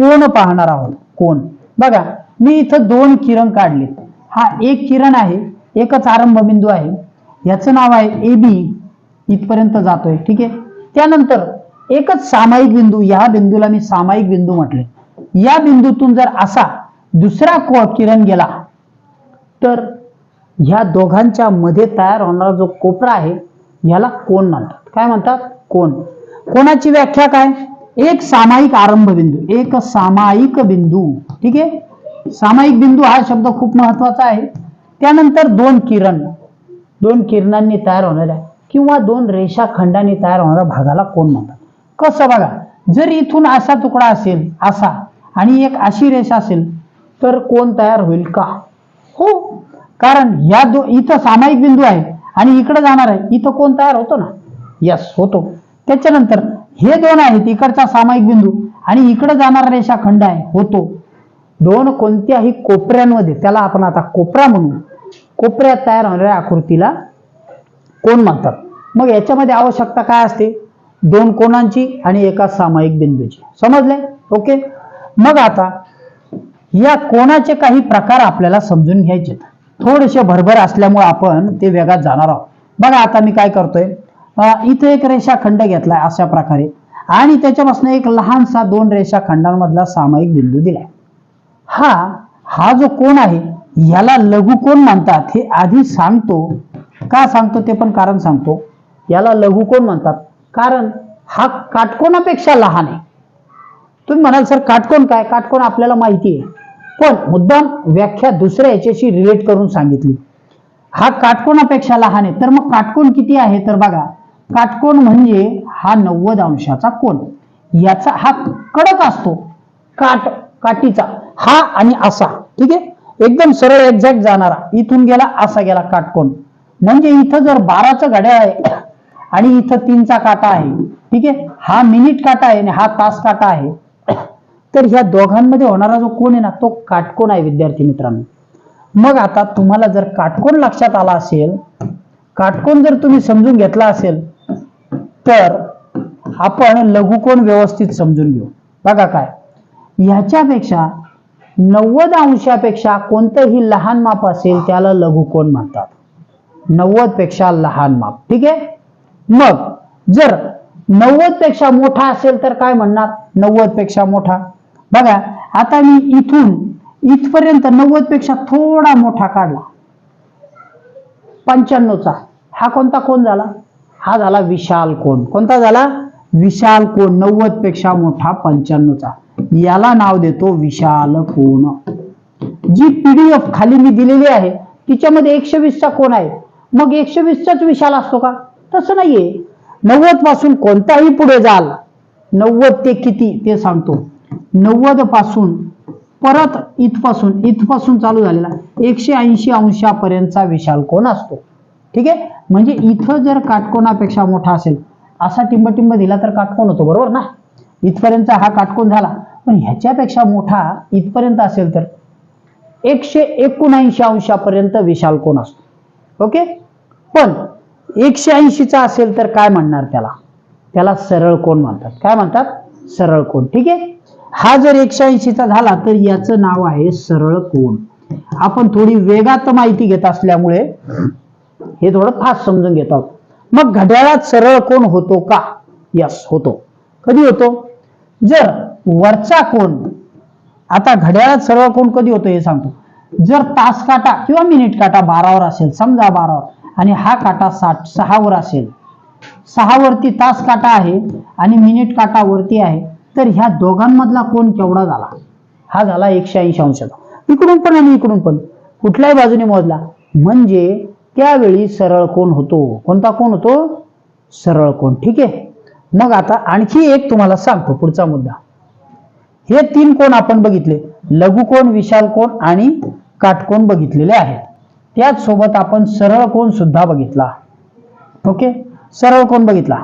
कोण पाहणार आहोत? कोण? बघा मी इथं दोन किरण काढले हा एक किरण आहे एकच आरंभ बिंदू आहे. याचं नाव आहे ए बी इथपर्यंत जातोय ठीक आहे? त्यानंतर एकच सामायिक बिंदू या बिंदूला मी सामायिक बिंदू म्हटले. या बिंदूतून जर असा दुसरा को- किरण गेला तर ह्या दोघांच्या मध्ये तयार होणारा जो कोपरा आहे याला कोण म्हणतात? काय म्हणतात? कोण? कोणाची व्याख्या काय? एक सामायिक आरंभ बिंदू एक सामायिक बिंदू ठीक आहे? सामायिक बिंदू हा शब्द खूप महत्त्वाचा आहे. त्यानंतर दोन किरण. दोन किरणांनी तयार होणाऱ्या किंवा दोन रेषाखंडांनी तयार होणाऱ्या भागाला कोण म्हणतात? कसं बघा जर इथून असा तुकडा असेल असा आणि एक अशी रेषा असेल तर कोण तयार होईल का? हो कारण या दो इथं सामायिक बिंदू आहे आणि इकडे जाणार आहे इथं कोण तयार होतो ना? यस होतो. त्याच्यानंतर हे दोन आहेत इकडचा सामायिक बिंदू आणि इकडे जाणारा रेषाखंड आहे होतो. दोन कोणत्याही कोपऱ्यांमध्ये त्याला आपण आता कोपरा म्हणू. कोपऱ्यात तयार होणाऱ्या आकृतीला कोण म्हणतात मग याच्यामध्ये आवश्यकता काय असते? दोन कोणांची आणि एका सामायिक बिंदूची. समजले? ओके? मग आता या कोणाचे काही प्रकार आपल्याला समजून घ्यायचे थोडेसे भरभर असल्यामुळे आपण ते वेगात जाणार आहोत. बघा आता मी काय करतोय? इथं इथे एक रेषाखंड घेतलाय अशा प्रकारे. आणि त्याच्यापासून एक लहानसा दोन रेषाखंडांमधला सामायिक बिंदू दिलाय. हा हा जो कोण आहे याला लघु कोण म्हणतात हे आधी सांगतो. का सांगतो ते पण कारण सांगतो. याला लघु कोण म्हणतात कारण हा काटकोणापेक्षा लहान आहे. तुम्ही म्हणाल सर काटकोण काय? काटकोण आपल्याला माहिती आहे. पण मुद्दाम व्याख्या दुसऱ्या याच्याशी रिलेट करून सांगितली. हा काटकोणापेक्षा लहान आहे. तर मग काटकोण किती आहे? तर बघा काटकोण म्हणजे हा नव्वद अंशाचा कोण याचा हा कडक असतो. काट काठीचा हा आणि असा. ठीक आहे? एकदम सरळ एक्झॅक्ट जाणारा. इथून गेला असा गेला काटकोण म्हणजे इथं जर बाराचं घड्याळ आहे आणि इथं तीनचा काटा आहे ठीक आहे? हा मिनिट काटा आहे आणि हा तास काटा आहे. तर ह्या दोघांमध्ये होणारा जो कोण आहे ना तो काटकोण आहे विद्यार्थी मित्रांनो. मग आता तुम्हाला जर काटकोण लक्षात आला असेल काटकोण जर तुम्ही समजून घेतला असेल तर आपण लघुकोण व्यवस्थित समजून घेऊ. बघा काय? ह्याच्यापेक्षा नव्वद अंशापेक्षा कोणतंही लहान माप असेल त्याला लघुकोण म्हणतात. नव्वदपेक्षा लहान माप. ठीक आहे? मग जर नव्वदपेक्षा मोठा असेल तर काय म्हणणार? नव्वदपेक्षा मोठा. बघा आता मी इथून इथपर्यंत नव्वदपेक्षा थोडा मोठा काढला. पंच्याण्णवचा. हा कोणता कोण झाला? हा झाला विशाल कोण? कोणता झाला? विशाल कोण? नव्वदपेक्षा मोठा पंच्याण्णवचा. याला नाव देतो विशाल कोण. जी पीडीएफ खाली मी दिलेली आहे तिच्यामध्ये एकशे वीसचा कोण आहे? मग एकशे वीसचाच विशाल असतो का? तसं नाहीये. नव्वदपासून कोणताही पुढे जाल नव्वद ते किती ते सांगतो. नव्वदपासून परत इथपासून इथपासून चालू झालेला एकशे ऐंशी अंशापर्यंतचा विशाल कोण असतो? ठीक आहे? म्हणजे इथं जर काटकोणापेक्षा मोठा असेल असा टिंबटिंब दिला तर काटकोण होतो बरोबर ना? इथपर्यंत हा काटकोण झाला. पण ह्याच्यापेक्षा मोठा इथपर्यंत असेल तर एकशे एकोणऐंशी अंशापर्यंत विशाल कोण असतो. ओके? पण एकशे ऐंशीचा असेल तर काय म्हणणार त्याला? त्याला सरळ कोण म्हणतात. काय म्हणतात? सरळ कोण ठीक आहे? हा जर एकशे ऐंशीचा झाला तर याचं नाव आहे सरळ कोण आपण थोडी वेगात माहिती घेत असल्यामुळे हे थोडं फास्ट समजून घेत आहोत मग घड्याळात सरळ कोण होतो का? यस होतो. कधी होतो? जर वरचा कोण आता घड्याळात सरळ कोण कधी होतो हे सांगतो. जर तास काटा किंवा मिनिट काटा बारावर असेल समजा बारावर आणि हा काटा साठ सहावर असेल सहावरती तास काटा आहे आणि मिनिट काटा वरती आहे तर ह्या दोघांमधला कोण केवढा झाला? हा झाला एकशे ऐंशी अंशाचा इकडून पण आणि इकडून पण. कुठल्याही बाजूने मोजला. म्हणजे त्यावेळी सरळ कोण होतो? कोणता कोण होतो? सरळ कोण. ठीक आहे? मग आता आणखी एक तुम्हाला सांगतो पुढचा मुद्दा. हे तीन कोण आपण बघितले. लघुकोण विशाल कोण आणि काटकोण बघितलेले आहेत. त्याच सोबत आपण सरळ कोण सुद्धा बघितला. ओके? सरळ कोण बघितला?